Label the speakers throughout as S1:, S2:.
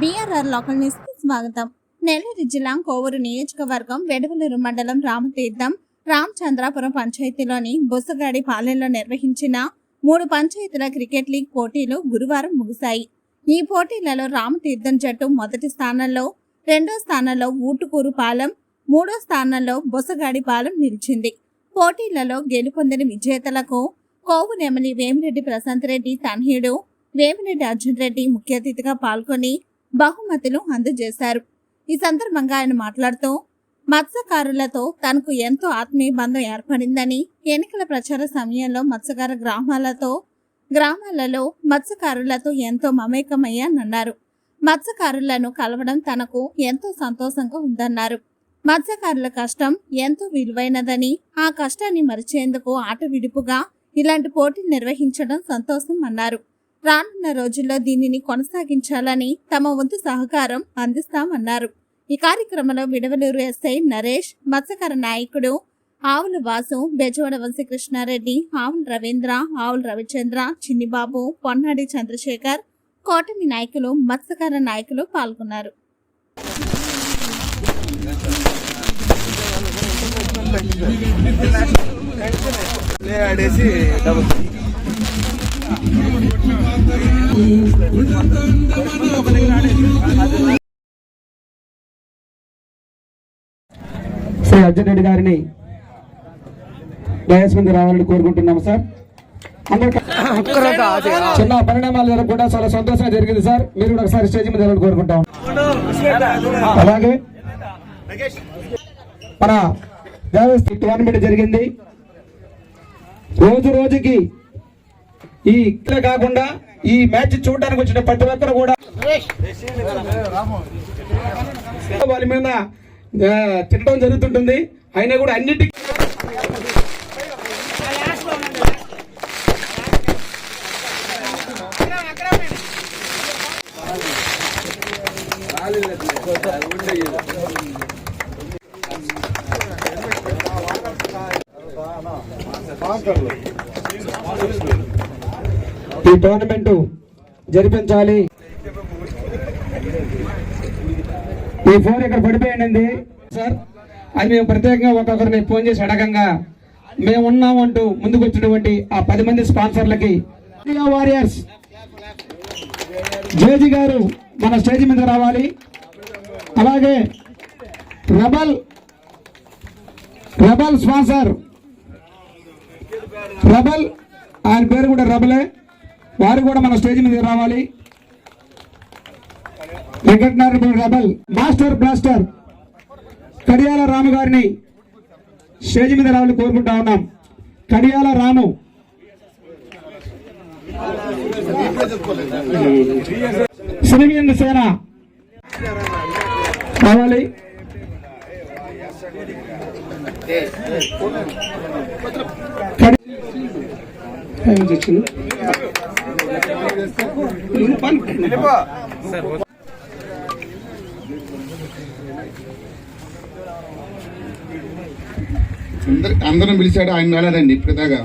S1: BRR local న్యూస్కి స్వాగతం. నెల్లూరు జిల్లా కోవూరు నియోజకవర్గం వెడవలూరు మండలం రామతీర్థం రామచంద్రాపురం పంచాయతీలోని బొసగాడి పాలెంలో నిర్వహించిన మూడు పంచాయతీల క్రికెట్ లీగ్ పోటీలు గురువారం ముగిశాయి. ఈ పోటీలలో రామతీర్థం జట్టు మొదటి స్థానంలో రెండో స్థానంలో ఊటుకూరు పాలెం మూడో స్థానంలో బొసగాడి పాలెం నిలిచింది. పోటీలలో గెలుపొందిన విజేతలకు కోవూరు ఎమ్మెల్యే వేమిరెడ్డి ప్రశాంత్ రెడ్డి తన్హీడు వేమిరెడ్డి అర్జున్ రెడ్డి ముఖ్య అతిథిగా పాల్గొని బహుమతులు అందజేశారు. ఈ సందర్భంగా ఆయన మాట్లాడుతూ మత్స్యకారులతో తనకు ఎంతో ఆత్మీయ బంధం ఏర్పడిందని ఎన్నికల ప్రచార సమయంలో మత్స్యకార గ్రామాలతో గ్రామాలలో మత్స్యకారులతో ఎంతో మమేకమయ్యానన్నారు. మత్స్యకారులను కలవడం తనకు ఎంతో సంతోషంగా ఉందన్నారు. మత్స్యకారుల కష్టం ఎంతో విలువైనదని ఆ కష్టాన్ని మరిచేందుకు ఆట విడుపుగా ఇలాంటి పోటీలు నిర్వహించడం సంతోషం అన్నారు రానున్న రోజుల్లో దీనిని కొనసాగించాలని తమ వంతు సహకారం అందిస్తామన్నారు. ఈ కార్యక్రమంలో విడవలూరు ఎస్ఐ నరేష్ మత్స్యకార నాయకుడు ఆవుల వాసు బెజవాడ వంశీకృష్ణారెడ్డి ఆవుల రవీంద్ర ఆవుల రవిచంద్ర చిన్నిబాబు పొన్నాడి చంద్రశేఖర్ కోటమి నాయకులు మత్స్యకార నాయకులు పాల్గొన్నారు.
S2: ఆడేసి
S3: శ్రీ అర్జున్ రెడ్డి గారిని డయాస్ మీద రావాలని కోరుకుంటున్నాము సార్. చిన్న పరిణామాలు జరగకుండా చాలా సంతోషంగా జరిగింది సార్. మీరు కూడా ఒకసారి స్టేజ్ మీద కోరుకుంటాం అలాగే మన దేవస్థ టోర్నమెంట్ జరిగింది. రోజు రోజుకి ఈ కాకుండా ఈ మ్యాచ్ చూడడానికి వచ్చిన ప్రతి ఒక్కరు కూడా వాళ్ళ మీద ఆ, తిట్టడం జరుగుతుంటుంది. అయినా కూడా అన్నిటి ఈ టోర్నమెంట్ జరిపించాలి. ఈ ఫోన్ ఇక్కడ పడిపోయింది. సార్ అది మేము ప్రత్యేకంగా ఒక్కొక్కరిని ఫోన్ చేసి అడగంగా. మేము ఉన్నామంటూ ముందుకు వచ్చినటువంటి ఆ పది మంది స్పాన్సర్లకి. వారియర్స్ జేజీ గారు మన స్టేజ్ మీద రావాలి. అలాగే రెబల్ రెబల్ స్పాన్సర్ రెబల్ ఆయన పేరు కూడా రెబలే. వారు కూడా మన స్టేజ్ మీద రావాలి. Venkatanarayana rebel master blaster Kadiyala Ramu గారిని స్టేజ్ మీద రావాలని కోరుకుంటా ఉన్నాం. కడియాల రాము. సినిమియన్ సేన రావాలి. కడి-
S4: అందరం పిలిచాడు ఆయన రాలేదండి ఇప్పటిదాకా.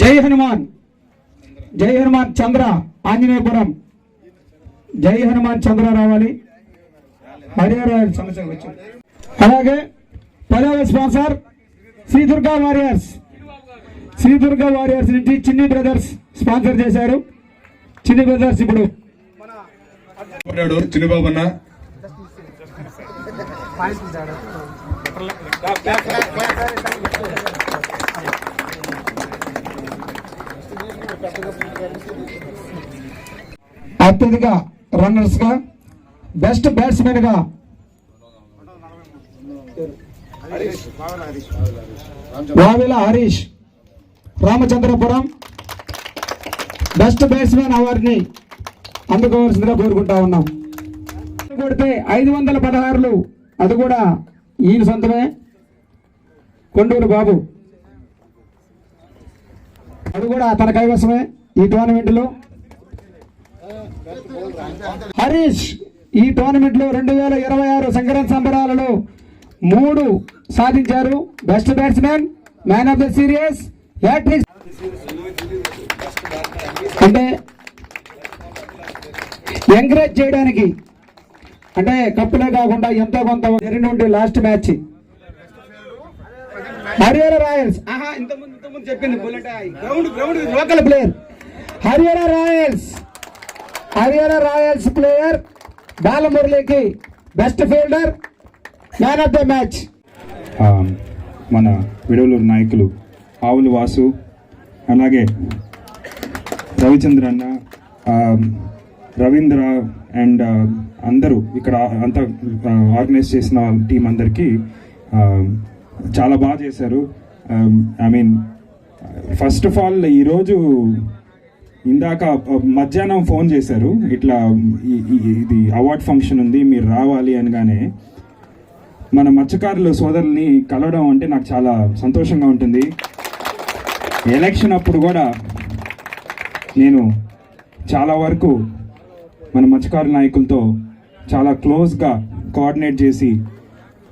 S3: జై హనుమాన్. జై హనుమాన్ చంద్ర ఆంజనేయపురం. జై హనుమాన్ చంద్ర రావాలి. హరిహర సమస్య అలాగే పదవ sponsor Shri Durga warriors. Shri Durga warriors నుంచి చిన్ని బ్రదర్స్ స్పాన్సర్ చేశారు. చిన్ని బ్రదర్స్ ఇప్పుడు.
S4: చిన్నబాబు అన్న.
S3: అత్యధిక రన్నర్స్గా బెస్ట్ బ్యాట్స్మెన్గా. వావిల హరీష్. రామచంద్రపురం. బెస్ట్ బ్యాట్స్మెన్ అవార్డుని అందుకోవాల్సిందిగా కోరుకుంటా ఉన్నాం. కొడితే ఐదు వందల పదహారులు. అది కూడా ఈయన సొంతమే. కొండూరు బాబు. అది కూడా తన కైవసమే ఈ టోర్నమెంట్లో. హరీష్ ఈ టోర్నమెంట్లో రెండు వేల ఇరవై ఆరు సంక్రాంతి సంబరాలలో మూడు సాధించారు. Best batsmen man of the series అంటే ఎంకరేజ్ చేయడానికి. అంటే కప్పులే కాకుండా ఎంతో కొంత జరిగినటువంటి లాస్ట్ మ్యాచ్ హరియాణ రాయల్స్. ఆహా ఇంతకుముందు ఇంతకుముందు చెప్పింది bullet ground ground local player Haryana royals. Haryana royals player బాలమురళికి best fielder man of the match
S5: మన విడవలూరు నాయకులు ఆవులు వాసు అలాగే రవిచంద్ర అన్న రవీంద్ర అండ్ అందరూ ఇక్కడ అంతా ఆర్గనైజ్ చేసిన టీం అందరికీ చాలా బాగా చేశారు. I mean first of all ఈరోజు ఇందాక మధ్యాహ్నం ఫోన్ చేశారు. ఇట్లా ఈ- ఇది అవార్డ్ ఫంక్షన్ ఉంది మీరు రావాలి అనగానే మన మత్స్యకారుల సోదరుల్ని కలవడం అంటే నాకు చాలా సంతోషంగా ఉంటుంది. ఎలక్షన్ అప్పుడు కూడా నేను చాలా వరకు మన మత్స్యకారుల నాయకులతో చాలా క్లోజ్గా కోఆర్డినేట్ చేసి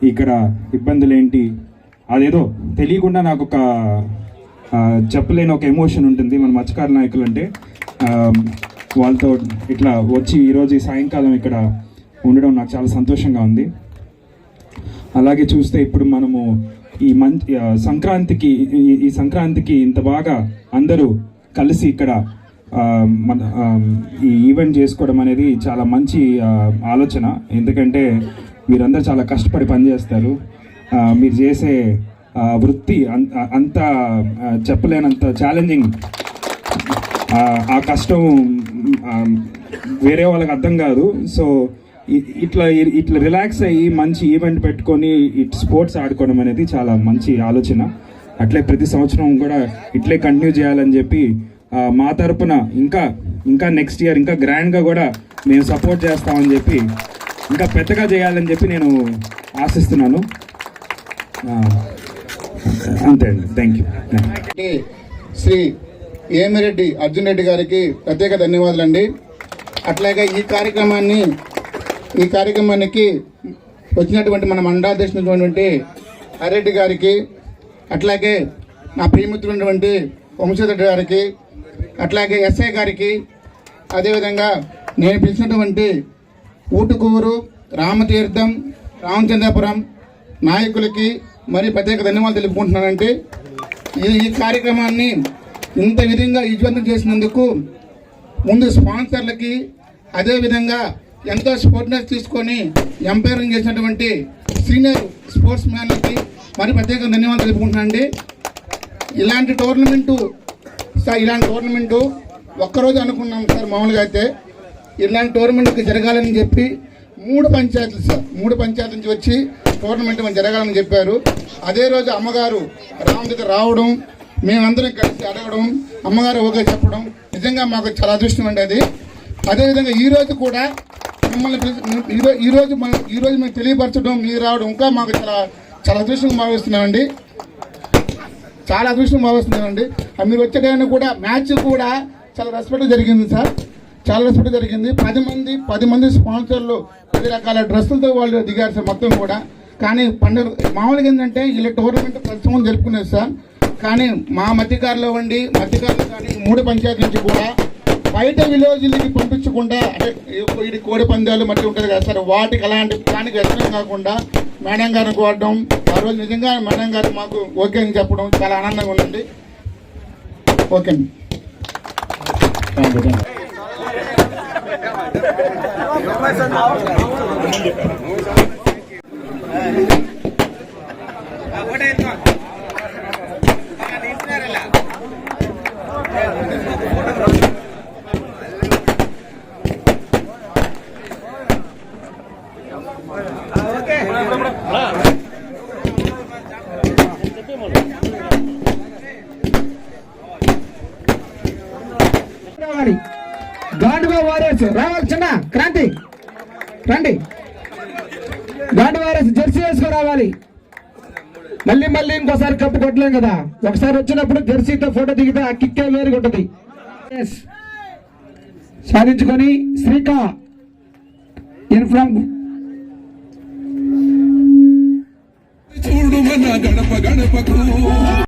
S5: ఇక్కడ ఇబ్బందులు ఏంటి అదేదో తెలియకుండా నాకు ఒక చెప్పలేని ఒక ఎమోషన్ ఉంటుంది మన మత్స్యకారుల నాయకులు అంటే వాళ్ళతో ఇట్లా వచ్చి ఈరోజు ఈ సాయంకాలం ఇక్కడ ఉండడం నాకు చాలా సంతోషంగా ఉంది. అలాగే చూస్తే ఇప్పుడు మనము ఈ మంచి సంక్రాంతికి ఈ- సంక్రాంతికి ఇంత బాగా అందరూ కలిసి ఇక్కడ మన ఈ ఈవెంట్ చేసుకోవడం అనేది చాలా మంచి ఆలోచన. ఎందుకంటే మీరందరూ చాలా కష్టపడి పనిచేస్తారు. మీరు చేసే వృత్తి అంత అంత చెప్పలేనంత ఛాలెంజింగ్ ఆ కష్టం వేరే వాళ్ళకి అర్థం కాదు. సో ఇట్లా ఇట్లా రిలాక్స్ అయ్యి మంచి ఈవెంట్ పెట్టుకొని ఇట్ స్పోర్ట్స్ ఆడుకోవడం అనేది చాలా మంచి ఆలోచన. అట్లే ప్రతి సంవత్సరం కూడా ఇట్లే కంటిన్యూ చేయాలని చెప్పి మా తరపున ఇంకా ఇంకా నెక్స్ట్ ఇయర్ ఇంకా గ్రాండ్గా కూడా మేము సపోర్ట్ చేస్తామని చెప్పి ఇంకా పెద్దగా చేయాలని చెప్పి నేను ఆశిస్తున్నాను. అంతే అండి. థ్యాంక్ యూ
S4: శ్రీ ఏమిరెడ్డి అర్జున్ రెడ్డి గారికి ప్రత్యేక ధన్యవాదాలండి. అట్లాగే ఈ కార్యక్రమాన్ని ఈ కార్యక్రమానికి వచ్చినటువంటి మన మండలాధ్యక్షుడైనటువంటి హరెడ్డి గారికి అట్లాగే నా ప్రియమిత్రుడైనటువంటి వంశరెడ్డి గారికి అట్లాగే ఎస్ఐ గారికి అదేవిధంగా నేను పిలిచినటువంటి ఊటుకూరు రామతీర్థం రామచంద్రపురం నాయకులకి మరి ప్రత్యేక ధన్యవాదాలు తెలుపుకుంటున్నానంటే ఈ ఈ కార్యక్రమాన్ని ఇంత విధంగా విజయవంతం చేసినందుకు ముందు స్పాన్సర్లకి అదేవిధంగా ఎంతో స్పోర్ట్నెస్ తీసుకొని ఎంపైరింగ్ చేసినటువంటి సీనియర్ స్పోర్ట్స్ మ్యాన్లకి మరి ప్రత్యేక ధన్యవాదాలు తెలుపుకుంటున్నానండి ఇలాంటి టోర్నమెంటు సార్ ఇలాంటి టోర్నమెంటు ఒక్కరోజు అనుకున్నాం సార్ మామూలుగా అయితే. ఇలాంటి టోర్నమెంట్కి జరగాలని చెప్పి మూడు పంచాయతీలు సార్ మూడు పంచాయతీల నుంచి వచ్చి టోర్నమెంట్ మనం జరగాలని చెప్పారు. అదే రోజు అమ్మగారు రామ్ దగ్గర రావడం మేమందరం కలిసి అడగడం అమ్మగారు ఓకే చెప్పడం నిజంగా మాకు చాలా అదృష్టం అండి అది. అదేవిధంగా ఈ రోజు కూడా మిమ్మల్ని ఈ రోజు మనం ఈ రోజు మేము తెలియపరచడం మీరు రావడం ఇంకా మాకు చాలా చాలా అదృష్టంగా భావిస్తున్నామండి చాలా అదృష్టం భావిస్తున్నామండి మీరు వచ్చే టైంలో కూడా మ్యాచ్ కూడా చాలా రెస్పెక్ట్ జరిగింది సార్. చాలా రెస్పెక్ట్ జరిగింది. పది మంది పది మంది స్పాన్సర్లు పది రకాల డ్రెస్సులతో వాళ్ళు దిగారు సార్ మొత్తం కూడా. కానీ పండుగ మామూలుగా ఏంటంటే ఇలా టోర్నమెంట్ ప్రస్తుతం జరుపుకునేది సార్. కానీ మా మధ్యకారులో ఉండి మధ్యకారులు కానీ మూడు పంచాయతీ నుంచి కూడా బయట విలేజ్లకి పంపించకుండా అంటే ఇది కోడి పందాలు మట్టి ఉంటుంది కదా సార్ వాటికి అలాంటి దానికి వ్యసనం కాకుండా మేడం గారిని కోరడం ఆ రోజు నిజంగా మేడం గారు మాకు ఓకే అని చెప్పడం చాలా ఆనందంగా ఉందండి. ఓకే అండి.
S3: గాండుగా వారియర్స్ రావాలి చిన్న క్రాంతి. రండి. గాండు వారియర్స్ జెర్సీ వేసుకొని రావాలి. మళ్ళీ మళ్ళీ ఇంకోసారి కప్పు కొట్టలేం కదా. ఒకసారి వచ్చినప్పుడు జెర్సీతో ఫోటో దిగితే ఆ కిక్కే వేరు ఉంటుంది సాధించుకొని శ్రీకా ఇన్ ఫ్రమ్
S6: చూడు గడప గడపకు